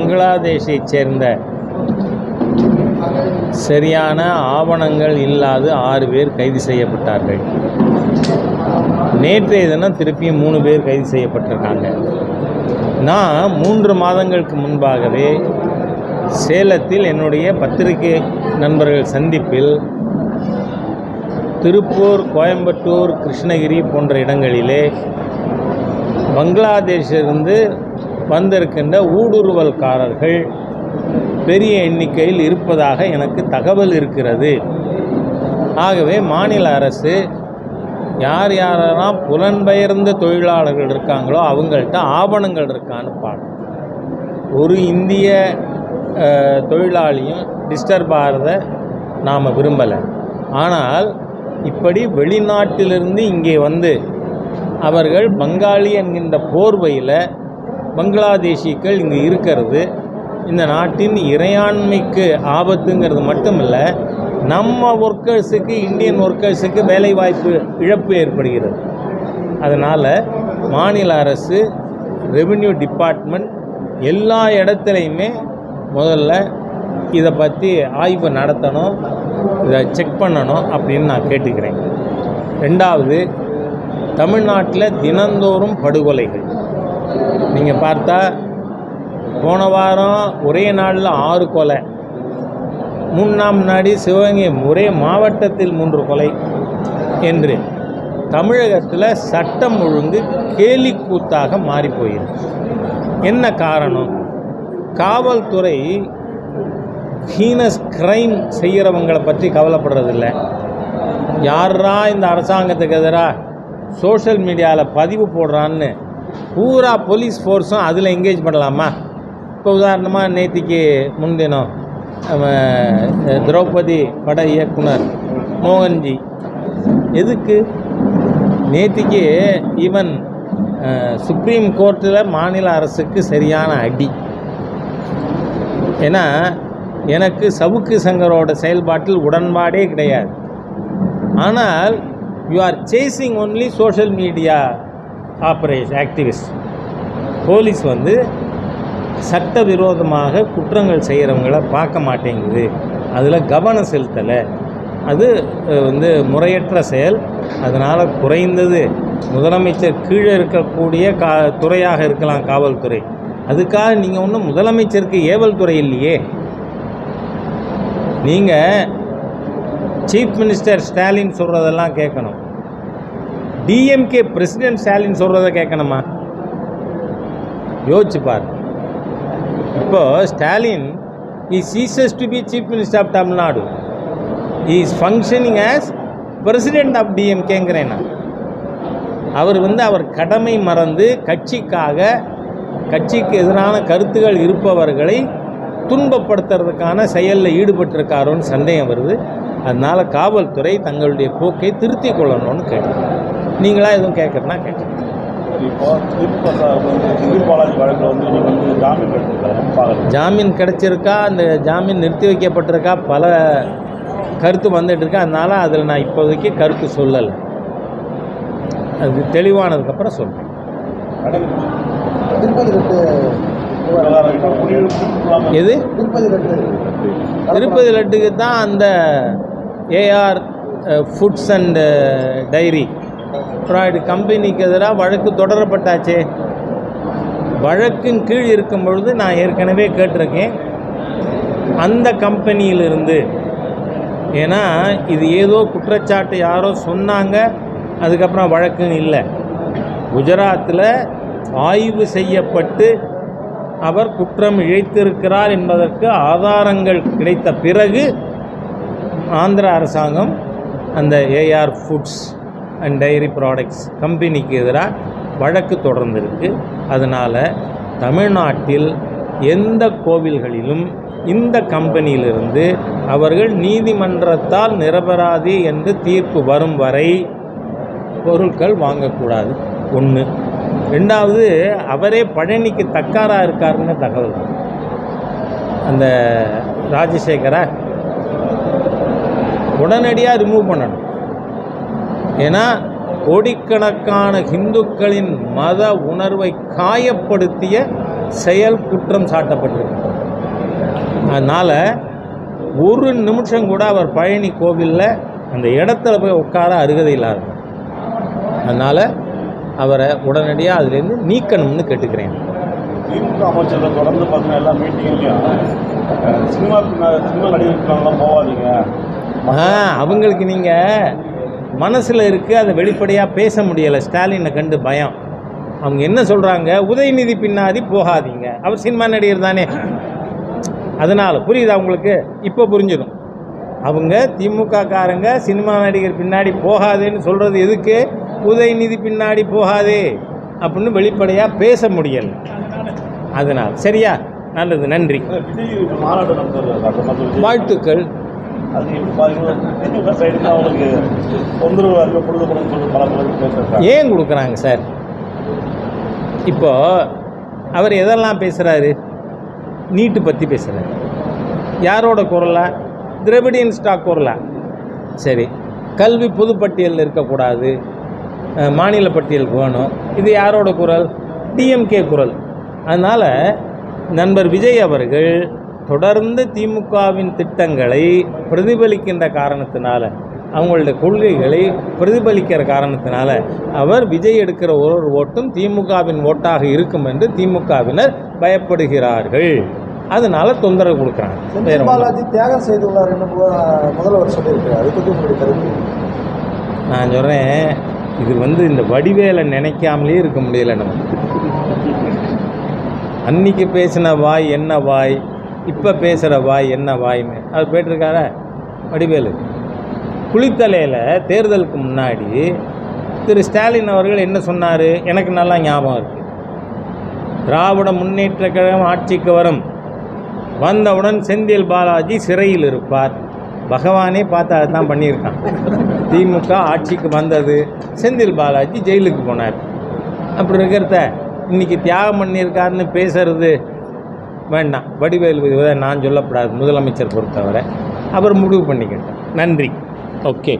பங்களாதேஷைச் சேர்ந்த சரியான ஆவணங்கள் இல்லாத ஆறு பேர் கைது செய்யப்பட்டார்கள். நேற்றைய தினம் திருப்பியும் மூணு பேர் கைது செய்யப்பட்டிருக்காங்க. நான் மூன்று மாதங்களுக்கு முன்பாகவே சேலத்தில் என்னுடைய பத்திரிகை நண்பர்கள் சந்திப்பில் திருப்பூர் கோயம்புத்தூர் கிருஷ்ணகிரி போன்ற இடங்களிலே பங்களாதேஷிலிருந்து வந்திருக்கின்ற ஊடுருவல்காரர்கள் பெரிய எண்ணிக்கையில் இருப்பதாக எனக்கு தகவல் இருக்கிறது. ஆகவே மாநில அரசு யார் யாரெல்லாம் புலன்பெயர்ந்த தொழிலாளர்கள் இருக்காங்களோ அவங்கள்ட்ட ஆவணங்கள் இருக்கான்னு பார்க்கணும். ஒரு இந்திய தொழிலாளியும் டிஸ்டர்ப் ஆகிறத நாம் விரும்பலை. ஆனால் இப்படி வெளிநாட்டிலிருந்து இங்கே வந்து அவர்கள் பங்காளி என்கின்ற போர்வையில் பங்களாதேஷிகள் இங்கே இருக்கிறது. இந்த நாட்டின் இறையாண்மைக்கு ஆபத்துங்கிறது மட்டும் இல்லை நம்ம ஒர்க்கர்ஸுக்கு இந்தியன் ஒர்க்கர்ஸுக்கு வேலைவாய்ப்பு இழப்பு ஏற்படுகிறது. அதனால் மாநில அரசு ரெவென்யூ டிபார்ட்மெண்ட் எல்லா இடத்துலையுமே முதல்ல இதை பற்றி ஆய்வு நடத்தணும் இதை செக் பண்ணணும் அப்படின்னு நான் கேட்டுக்கிறேன். ரெண்டாவது தமிழ்நாட்டில் தினந்தோறும் படுகொலைகள். நீங்கள் பார்த்தா போன வாரம் ஒரே நாளில் ஆறு கொலை. மூணு நாள் முன்னாடி சிவகங்கை ஒரே மாவட்டத்தில் மூன்று கொலை என்று தமிழகத்தில் சட்டம் ஒழுங்கு கேலிக்கூத்தாக மாறி போயிருக்கு என்ன காரணம்? காவல்துறை ஹீனஸ் கிரைம் செய்கிறவங்களை பற்றி கவலைப்படுறதில்ல. யாரா இந்த அரசாங்கத்துக்கு எதிராக சோஷியல் மீடியாவில் பதிவு போடுறான்னு பூரா போலீஸ் ஃபோர்ஸும் அதில் என்கேஜ் பண்ணலாமா? இப்போ உதாரணமாக நேற்றுக்கு முன்தினம் நம்ம, திரௌபதி பட இயக்குனர் மோகன்ஜி. எதுக்கு? நேற்றுக்கு ஈவன் சுப்ரீம் கோர்ட்டில் மாநில அரசுக்கு சரியான அடி. ஏன்னா எனக்கு சவுக்கு சங்கரோட செயல்பாட்டில் உடன்பாடே கிடையாது. ஆனால் you are chasing only social media operation activist police வந்து சட்டவிரோதமாக குற்றங்கள் செய்கிறவங்கள பார்க்க மாட்டேங்குது. அதில் கவனம் செலுத்தலை. அது வந்து முறையற்ற செயல். அதனால் குறைந்தது முதலமைச்சர் கீழே இருக்கக்கூடிய கா துறையாக இருக்கலாம் காவல்துறை. அதுக்காக நீங்கள் ஒன்றும் முதலமைச்சருக்கு ஏவல் துறை இல்லையே. நீங்கள் சீஃப் மினிஸ்டர் ஸ்டாலின் சொல்கிறதெல்லாம் கேட்கணும். டிஎம்கே பிரசிடென்ட் ஸ்டாலின் சொல்கிறத கேட்கணுமா? யோசிச்சு பாரு. Stalin he ceases to be chief minister of Tamil Nadu is functioning as president of டிஎம்கேங்கிறேன் நான் அவர் வந்து அவர் கடமை மறந்து கட்சிக்காக கட்சிக்கு எதிரான கருத்துகள் இருப்பவர்களை துன்பப்படுத்துறதுக்கான செயலில் ஈடுபட்டிருக்காரோன்னு சந்தேகம் வருது. அதனால் காவல்துறை தங்களுடைய போக்கை திருத்திக் கொள்ளணும்னு கேட்டுக்கிறேன் நீங்களா எதுவும் கேட்குறேன்னா கேட்குறேன் வந்து ஜாமீன் கிடைச்சிருக்கா? அந்த ஜாமீன் நிறுத்தி வைக்கப்பட்டிருக்கா? பல கருத்து வந்துட்டு இருக்கு? அதனால் அதில் நான் இப்போதைக்கு கருத்து சொல்லலை. அது தெளிவானதுக்கப்புறம் சொல்கிறேன் எது? திருப்பதி லட்டுக்கு தான் அந்த ஏஆர் ஃபுட்ஸ் அண்ட் டைரி ப்ராய்டு கம்பெனிக்கு எதிராக வழக்கு தொடரப்பட்டாச்சே. வழக்கின் கீழ் இருக்கும் பொழுது நான் ஏற்கனவே கேட்டிருக்கேன். அந்த கம்பெனியிலிருந்து ஏன்னா இது ஏதோ குற்றச்சாட்டு யாரோ சொன்னாங்க அதுக்கப்புறம் வழக்குன்னு இல்லை. குஜராத்தில் ஆய்வு செய்யப்பட்டு அவர் குற்றம் இழைத்திருக்கிறார் என்பதற்கு ஆதாரங்கள் கிடைத்த பிறகு ஆந்திர அரசாங்கம் அந்த AR foods and dairy products கம்பெனிக்கு எதிராக வழக்கு தொடர்ந்திருக்கு. அதனால் தமிழ்நாட்டில் எந்த கோவில்களிலும் இந்த கம்பெனியிலிருந்து அவர்கள் நீதிமன்றத்தால் நிரபராதி என்று தீர்ப்பு வரும் வரை பொருட்கள் வாங்கக்கூடாது. ஒன்று ரெண்டாவது அவரே பழனிக்கு தக்காராக இருக்காருன்னு தகவல். அந்த ராஜசேகரை உடனடியாக ரிமூவ் பண்ணணும். ஏன்னா கோடிக்கணக்கான இந்துக்களின் மத உணர்வை காயப்படுத்திய செயல் குற்றம் சாட்டப்பட்டிருக்கு அதனால் ஒரு நிமிஷம் கூட அவர் பழனி கோவிலில் அந்த இடத்துல போய் உட்கார அருகதை இல்லாத அதனால் அவரை உடனடியாக அதுலேருந்து நீக்கணும்னு கேட்டுக்கிறேன். திமுக அமைச்சர்கள் தொடர்ந்து பார்த்தீங்கன்னா எல்லா மீட்டிங்லையும் சினிமா சினிமா நடிகர்கள்லாம் போகாதீங்க. அவங்களுக்கு நீங்கள் மனசில் இருக்குது அதை வெளிப்படையாக பேச முடியலை. ஸ்டாலினை கண்டு பயம். அவங்க என்ன சொல்கிறாங்க உதயநிதி பின்னாடி போகாதீங்க. அவர் சினிமா நடிகர் தானே. அதனால் புரியுதா உங்களுக்கு? இப்போ புரிஞ்சிடும். அவங்க திமுக காரங்க சினிமா நடிகர் பின்னாடி போகாதேன்னு சொல்கிறது எதுக்கு? உதயநிதி பின்னாடி போகாதே அப்படின்னு வெளிப்படையாக பேச முடியலை. அதனால் சரியா? நல்லது நன்றி. வாழ்த்துக்கள். அது எப்படி சைடு அவங்களுக்கு தொந்தரவு சொல்லி பல பேர் ஏன் கொடுக்குறாங்க சார்? இப்போ அவர் எதெல்லாம் பேசுகிறாரு நீட்டு பற்றி பேசுகிறாரு யாரோட குரலா? திரவிடியன் ஸ்டாக் குரலா? சரி. கல்வி பொதுப்பட்டியலில் இருக்கக்கூடாது. மாநில பட்டியலுக்கு வேணும். இது யாரோட குரல்? டிஎம்கே குரல். அதனால் நண்பர் விஜய் அவர்கள் தொடர்ந்து திமுகவின் திட்டங்களை பிரதிபலிக்கின்ற காரணத்தினால அவங்களுடைய கொள்கைகளை பிரதிபலிக்கிற காரணத்தினால அவர் விஜய் எடுக்கிற ஒரு ஒரு ஓட்டும் திமுகவின் ஓட்டாக இருக்கும் என்று திமுகவினர் பயப்படுகிறார்கள். அதனால தொந்தரவு கொடுக்குறாங்க. பாலாஜி தியாகம் செய்துள்ளார் என்று முதல்வர் சொல்லியிருக்காரு அதை பற்றி உங்களுடைய கருத்து? நான் சொல்கிறேன் இது வந்து இந்த வடிவேலை நினைக்காமலே இருக்க முடியல நம்ம. அன்னைக்கு பேசின வாய் என்ன வாய்? இப்போ பேசுகிற வாய் என்ன வாய்ன்னு. அது போயிட்டுருக்காரா? வடிவேலு. குளித்தலையில் தேர்தலுக்கு முன்னாடி திரு ஸ்டாலின் அவர்கள் என்ன சொன்னார்? எனக்கு நல்லா ஞாபகம் இருக்குது திராவிட முன்னேற்ற கழகம் ஆட்சிக்கு வரும். வந்தவுடன் செந்தில் பாலாஜி சிறையில் இருப்பார். பகவானே பார்த்து அதுதான் பண்ணியிருக்கான். திமுக ஆட்சிக்கு வந்தது. செந்தில் பாலாஜி ஜெயிலுக்கு போனார். அப்படி இருக்கிறத இன்னைக்கு தியாகம் பண்ணியிருக்காருன்னு பேசுறது வேண்டாம் வடிவேலு இதை நான் சொல்லப்படாது முதலமைச்சர் பொறுத்தவரை. அப்புறம் முடிவு பண்ணிக்கிட்டேன். நன்றி. ஓகே.